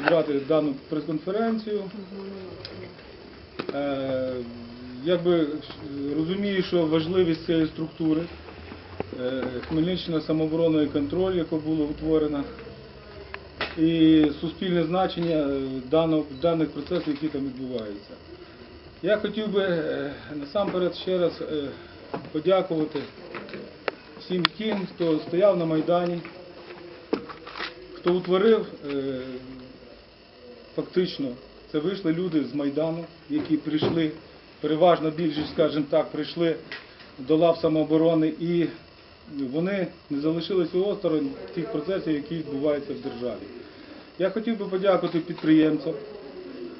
зібрати дану прес-конференцію. Е, Якби розумію, що важливість цієї структури е, Хмельниччина самооборона і контроль, яка була утворена, і суспільне значення е, даних процесів, які там відбуваються. Я хотів би е, насамперед ще раз е, подякувати всім тим, хто стояв на Майдані, хто утворив, е, фактично, це вийшли люди з Майдану, які прийшли, переважна більшість, скажімо так, прийшли до лав самооборони і вони не залишилися осторонь тих процесів, які відбуваються в державі. Я хотів би подякувати підприємцям,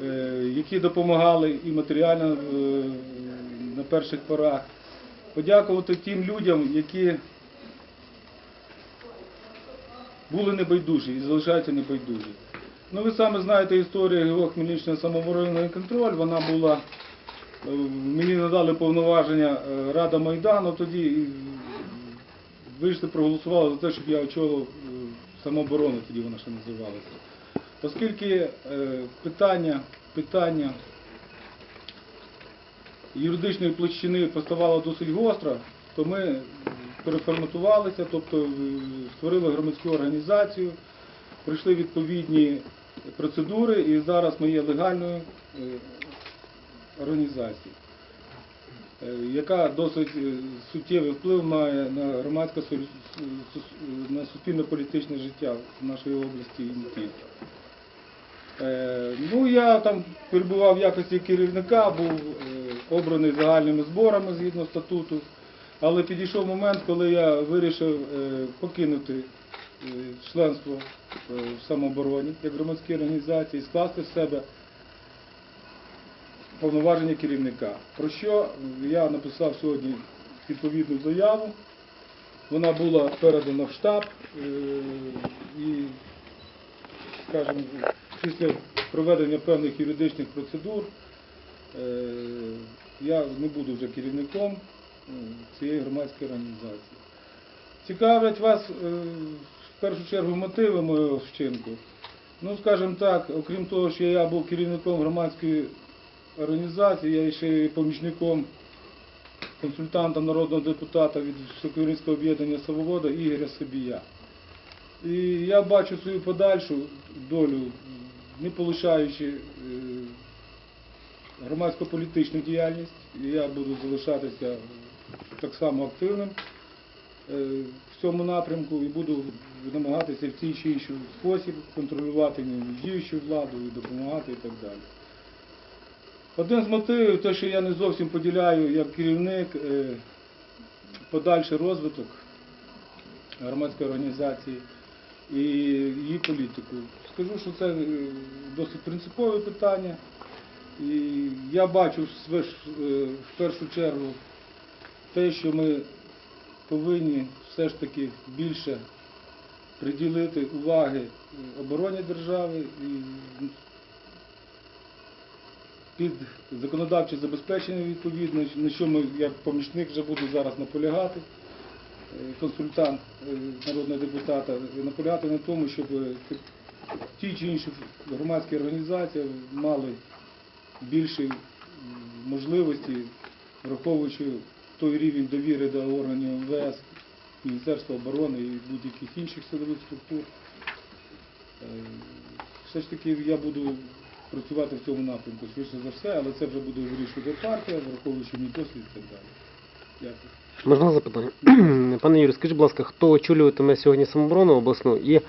е, які допомагали і матеріально е, на перших порах. Подякувати тим людям, які були небайдужі і залишаються небайдужі. Ну, ви самі знаєте історію його Хмельничного самооборонного контроль. Вона була, е, мені надали повноваження е, Рада Майдану, тоді вийшли, проголосували за те, щоб я очолив е, самооборону, тоді вона ще називалася. Оскільки питання, питання юридичної площини поставало досить гостро, то ми переформатувалися, тобто створили громадську організацію, пройшли відповідні процедури і зараз ми є легальною е, організацією, е, яка досить е, суттєвий вплив має на громадське на суспільно-політичне життя нашої області і не тільки. Ну, я там перебував в якості керівника, був обраний загальними зборами згідно статуту, але підійшов момент, коли я вирішив покинути членство в самообороні як громадській організації, скласти в себе повноваження керівника. Про що я написав сьогодні відповідну заяву. Вона була передана в штаб е, і скажімо, після проведення певних юридичних процедур е, я не буду вже керівником е, цієї громадської організації. Цікавлять вас е, в першу чергу мотиви моєго вчинку. Ну, скажімо так, окрім того, що я був керівником громадської організації, я ще й помічником консультанта народного депутата від Всеукраїнського об'єднання Свобода Ігоря Собія. І я бачу свою подальшу долю, не полишаючи е, громадсько-політичну діяльність. І я буду залишатися так само активним в цьому напрямку і буду намагатися в цій чи інший спосіб контролювати діючу владу і допомагати і так далі. Один з мотивів, те, що я не зовсім поділяю як керівник е, подальший розвиток громадської організації і її політику. Скажу, що це е, досить принципове питання. І я бачу е, в першу чергу те, що ми повинні все ж таки більше приділити уваги е, обороні держави і під законодавче забезпечення відповідно, на що ми, як помічник, вже буду зараз наполягати, е, консультант е, народного депутата, наполягати на тому, щоб ті чи інші громадські організації мали більші можливості, враховуючи той рівень довіри до органів МВС, Міністерства оборони і будь-яких інших силових структур. Е, Все ж таки я буду працювати в цьому напрямку, швидше за все, але це вже буде вирішувати партія, враховуючи мій досвід і так далі. Дякую. Можна запитання? Пане Юрію, скажіть, будь ласка, хто очолюватиме сьогодні самооборону обласну? І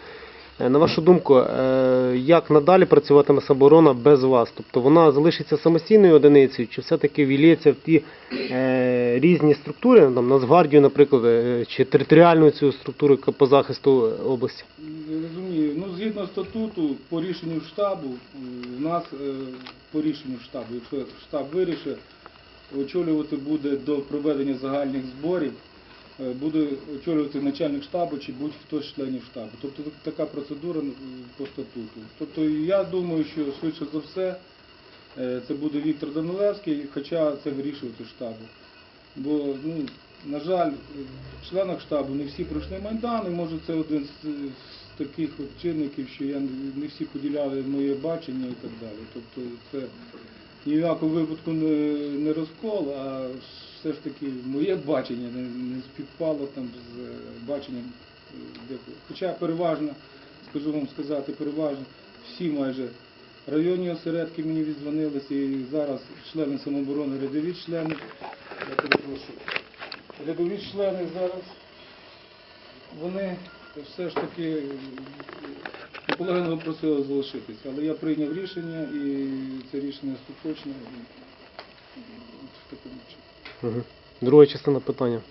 на вашу думку, е, як надалі працюватиме самооборона без вас? Тобто вона залишиться самостійною одиницею, чи все-таки вілється в ті е, різні структури, там Нацгвардію, наприклад, е, чи територіальну цю структуру по захисту області? Розумію. Ну, згідно статуту, по рішенню штабу, у нас е, по рішенню штабу, якщо штаб вирішить, очолювати буде до проведення загальних зборів, е, буде очолювати начальник штабу чи будь-хто з членів штабу. Тобто така процедура по статуту. Тобто я думаю, що швидше за все е, це буде Віктор Данилевський, хоча це вирішувати штабу. Бо, ну, на жаль, в членах штабу не всі пройшли Майдан, і може це один з, таких от чинників, що я не- всі поділяли моє бачення і так далі. Тобто це ні в якому випадку не розкол, а все ж таки моє бачення не, не співпало там з е, баченням е, декого. Хоча переважно, скажу вам сказати, переважно всі майже районні осередки мені віддзвонилися і зараз члени самооборони, рядові члени, я перепрошую, рядові члени зараз, вони все ж таки наполегливо просили залишитися. Але я прийняв рішення і це рішення остаточне. в такому чині. Угу. Друга частина питання.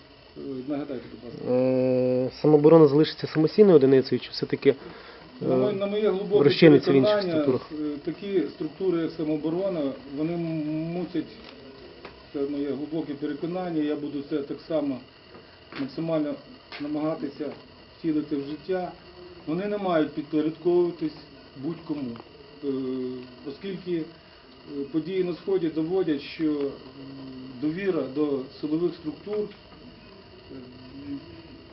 Нагадайте, будь ласка. Е, самооборона залишиться самостійною одиницею, чи все-таки На моє, е, на моє глибоке розчиниться в інших переконання, структурах? е, такі структури, як самооборона, вони мусять, це моє глибоке переконання, я буду це так само максимально намагатися втілити в життя. Вони не мають підпорядковуватись будь-кому. Е, Оскільки е, події на Сході доводять, що м, довіра до силових структур е,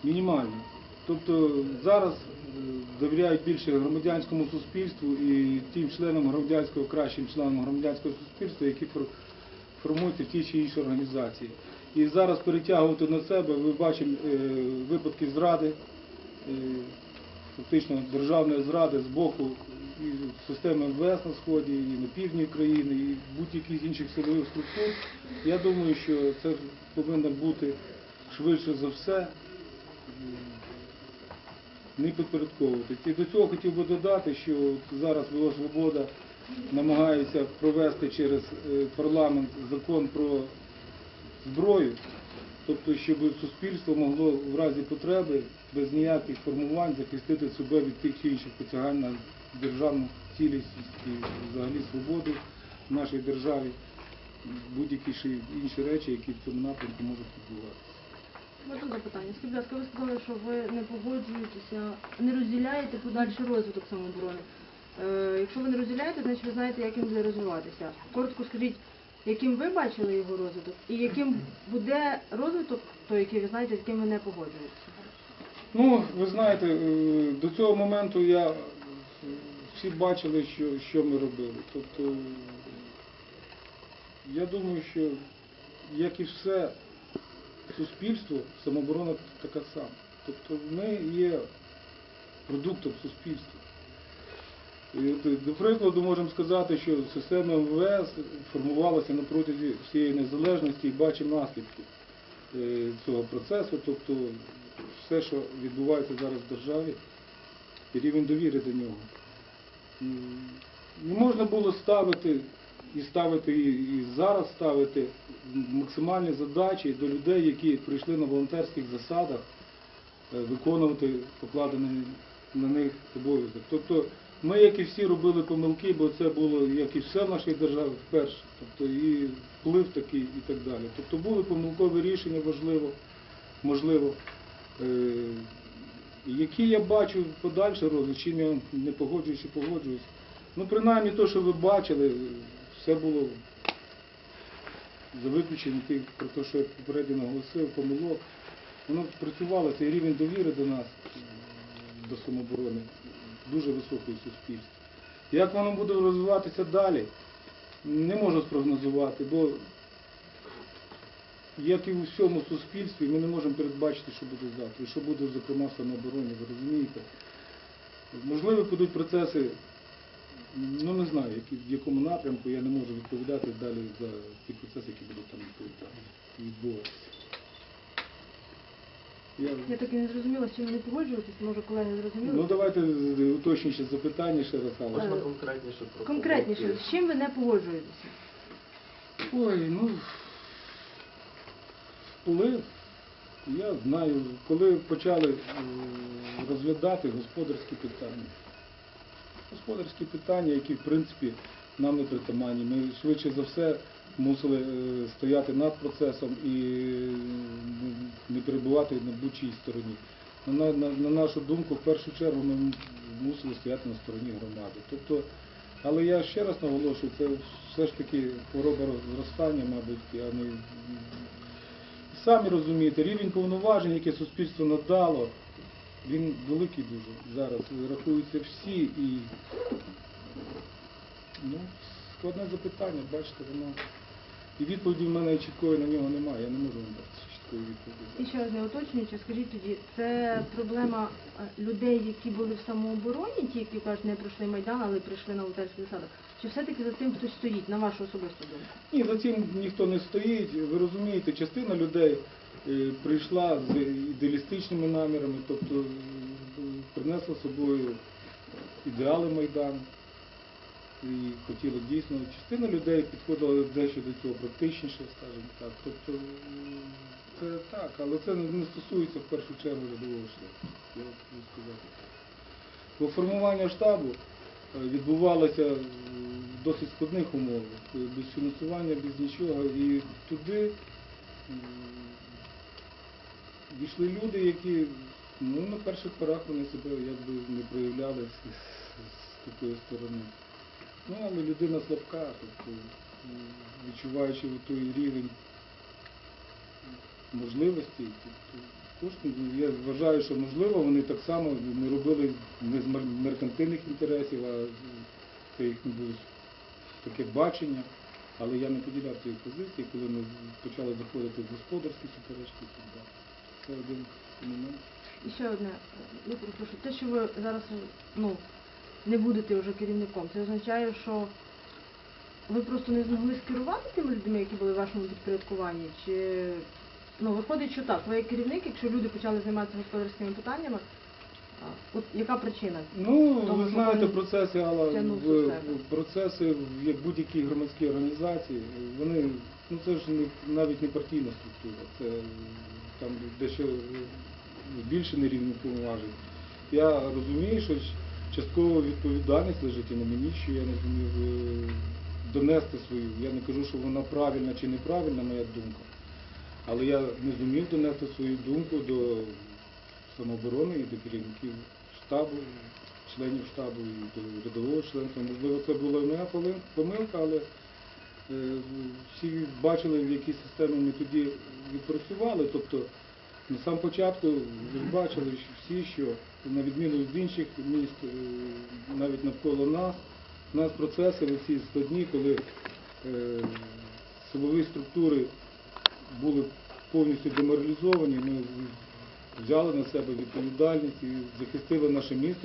мінімальна. Тобто зараз е, довіряють більше громадянському суспільству і тим членам громадянського, кращим членам громадянського суспільства, які формуються в тій чи іншій організації. І зараз перетягувати на себе, ми бачимо е, випадки зради, фактично державної зради з боку і системи МВС на Сході, і на півдні країни, і будь-яких інших силових структур. Я думаю, що це повинно бути швидше за все не підпорядковуватись. І до цього хотів би додати, що зараз Вело Свобода намагається провести через е, парламент закон про зброю, тобто, щоб суспільство могло в разі потреби без ніяких формувань захистити себе від тих чи інших посягань на державну цілісність і взагалі свободу в нашій державі, будь-які ще інші речі, які в цьому напрямку можуть відбуватися. Можна запитання? Скажіть, будь ласка, ви сказали, що ви не погоджуєтеся, не розділяєте подальший розвиток самооборони. Е, якщо ви не розділяєте, значить ви знаєте, як він буде розвиватися. Коротко скажіть, яким ви бачили його розвиток, і яким буде розвиток, той, який ви знаєте, з яким ви не погоджуєтеся. Ну, ви знаєте, е, до цього моменту я всі бачили, що, що ми робили. Тобто, я думаю, що як і все суспільство, самооборона така сама. Тобто ми є продуктом суспільства. До прикладу, можемо сказати, що система МВС формувалася на протязі всієї незалежності і бачимо наслідки е, цього процесу. Тобто все, що відбувається зараз в державі, і рівень довіри до нього. Не можна було ставити і ставити, і, зараз ставити максимальні задачі до людей, які прийшли на волонтерських засадах е, виконувати покладений на них обов'язок. Тобто ми, як і всі, робили помилки, бо це було, як і все в нашій державі, вперше. Тобто і вплив такий і так далі. Тобто були помилкові рішення, важливо, можливо. Які я бачу подальше розвиток, чим я не погоджуюсь чи погоджуюсь. Ну, принаймні, те, що ви бачили, все було за виключенням тих, про те, що я попередньо наголосив, помилок. Воно працювало, цей рівень довіри до нас, до самооборони, дуже високий в. Як воно буде розвиватися далі, не можу спрогнозувати, бо як і у всьому суспільстві, ми не можемо передбачити, що буде завтра, і що буде, зокрема, в самообороні, ви розумієте. Можливо, будуть процеси, ну не знаю, які, в якому напрямку, я не можу відповідати далі за ті процеси, які будуть там відбуватися. Я... Я так і не зрозуміла, з чим ви не погоджуєтесь, може колеги зрозуміли? Ну давайте уточнюючи запитання ще раз, але. Можна конкретніше про Конкретніше, з чим ви не погоджуєтеся? Ой, ну вплив. Я знаю, коли почали е, розглядати господарські питання. Господарські питання, які в принципі нам не притаманні. Ми швидше за все мусили е, стояти над процесом і е, не перебувати на будь-чій стороні. На, на, на нашу думку, в першу чергу ми мусили стояти на стороні громади. Тобто, але я ще раз наголошую, це все ж таки хвороба зростання, мабуть, а не самі розумієте, рівень повноважень, яке суспільство надало Він великий дуже. Зараз рахуються всі і ну, складне запитання, бачите, воно. І відповіді в мене чіткої на нього немає, я не можу вам дати. І ще одне уточнюючи, скажіть тоді, це проблема е, людей, які були в самообороні, ті, які кажуть, не пройшли Майдан, але прийшли на волонтерський засадах, чи все-таки за цим хтось стоїть, на вашу особисту думку? Ні, за цим ніхто не стоїть. Ви розумієте, частина людей е, прийшла з ідеалістичними намірами, тобто е, принесла з собою ідеали Майдану. І хотіла дійсно, частина людей підходила дещо до цього практичніше, скажімо так. Тобто це так, але це не стосується в першу чергу рядового шляху, я сказати. Бо формування штабу е, відбувалося в досить складних умовах, е, без фінансування, без нічого. І туди війшли люди, які ну, на перших порах вони себе якби не проявляли з, з такої сторони. Ну, але людина слабка, тобто відчуваючи той рівень можливостей, тобто, кошти, ну, я вважаю, що можливо вони так само не робили не з мер- меркантильних інтересів, а це їхнє було таке бачення. Але я не поділяв цієї позиції, коли ми почали заходити в господарські суперечки і. Це один момент. І ще одне, я прошу, те, що ви зараз ну, не будете вже керівником, це означає, що ви просто не змогли скерувати тими людьми, які були в вашому підпорядкуванні? Чи ну, виходить, що так, ви як керівник, якщо люди почали займатися господарськими питаннями, а, от яка причина? Ну, Тому ви знаєте, процеси, але в, в- процеси, в- як будь-які громадські організації, вони, ну це ж не, навіть не партійна структура, це там дещо більше на рівні повноважень. Я розумію, що частково відповідальність лежить і на мені, що я не зумів е, донести свою. Я не кажу, що вона правильна чи неправильна, моя думка. Але я не зумів донести свою думку до самооборони і до керівників штабу, членів штабу і до рядового членства. Можливо, це була моя помилка, але е, всі бачили, в якій системі ми тоді відпрацювали. Тобто на сам початку бачили всі, що на відміну від інших міст, е, навіть навколо нас, у нас процеси оці складні, коли е, силові структури були повністю деморалізовані, ми взяли на себе відповідальність і захистили наше місто.